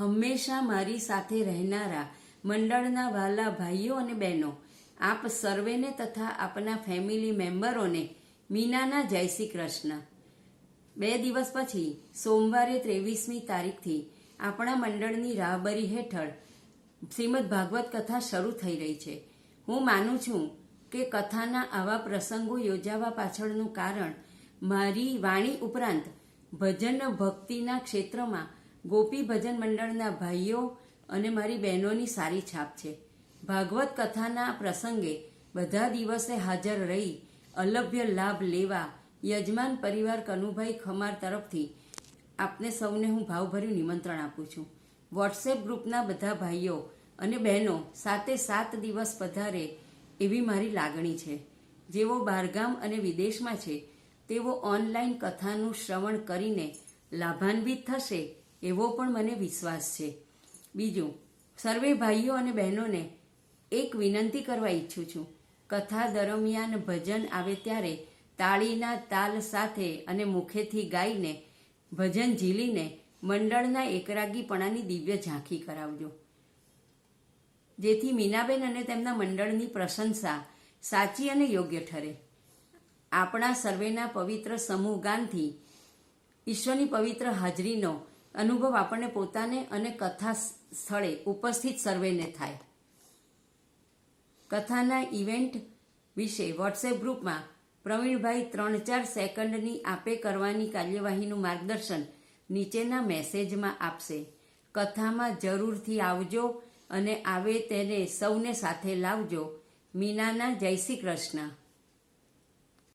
હંમેશા મારી સાથે રહેનારા મંડળના વાલા ભાઈઓ અને બહેનો, આપ સર્વેને તથા આપના ફેમિલી મેમ્બરોને મીનાના જય શ્રી કૃષ્ણ. બે દિવસ પછી, સોમવારે ત્રેવીસમી તારીખથી આપણા મંડળની રાહબરી હેઠળ શ્રીમદ ભાગવત કથા શરૂ થઈ રહી છે. હું માનું છું કે કથાના આવા પ્રસંગો યોજાવા પાછળનું કારણ મારી વાણી ઉપરાંત ભજન ભક્તિના ક્ષેત્રમાં ગોપી ભજન મંડળના ભાઈઓ અને મારી બહેનોની સારી છાપ છે. ભાગવત કથાના પ્રસંગે બધા દિવસે હાજર રહી અલભ્ય લાભ લેવા યજમાન પરિવાર કનુભાઈ ખમાર તરફથી આપને સૌને હું ભાવભર્યું નિમંત્રણ આપું છું. વોટ્સએપ ગ્રુપના બધા ભાઈઓ અને બહેનો સાતે સાત દિવસ પધારે એવી મારી લાગણી છે. જેઓ બહારગામ અને વિદેશમાં છે, તેઓ ઓનલાઈન કથાનું શ્રવણ કરીને લાભાન્વિત થશે એવો પણ મને વિશ્વાસ છે. બીજું, સર્વે ભાઈઓ અને બહેનોને એક વિનંતી કરવા ઈચ્છું છું. કથા દરમિયાન ભજન આવે ત્યારે તાળીના તાલ સાથે અને મુખેથી ગાઈને, ભજન ઝીલીને મંડળના એકરાગીપણાની દિવ્ય ઝાંખી કરાવજો. જેથી મીનાબેન અને તેમના મંડળની પ્રશંસા સાચી અને યોગ્ય ઠરે. આપણા સર્વેના પવિત્ર સમૂહ ગાનથી ઈશ્વરની પવિત્ર હાજરીનો અનુભવ આપણને પોતાને અને કથા સ્થળે ઉપસ્થિત સર્વેને થાય. કથાના ઇવેન્ટ વિશે વોટ્સએપ ગ્રુપમાં પ્રવીણભાઈ ત્રણ ચાર સેકન્ડની આપે કરવાની કાર્યવાહીનું માર્ગદર્શન નીચેના મેસેજમાં આપશે. કથામાં જરૂરથી આવજો અને આવે તેને સૌને સાથે લાવજો. મીનાના જય શ્રી કૃષ્ણ.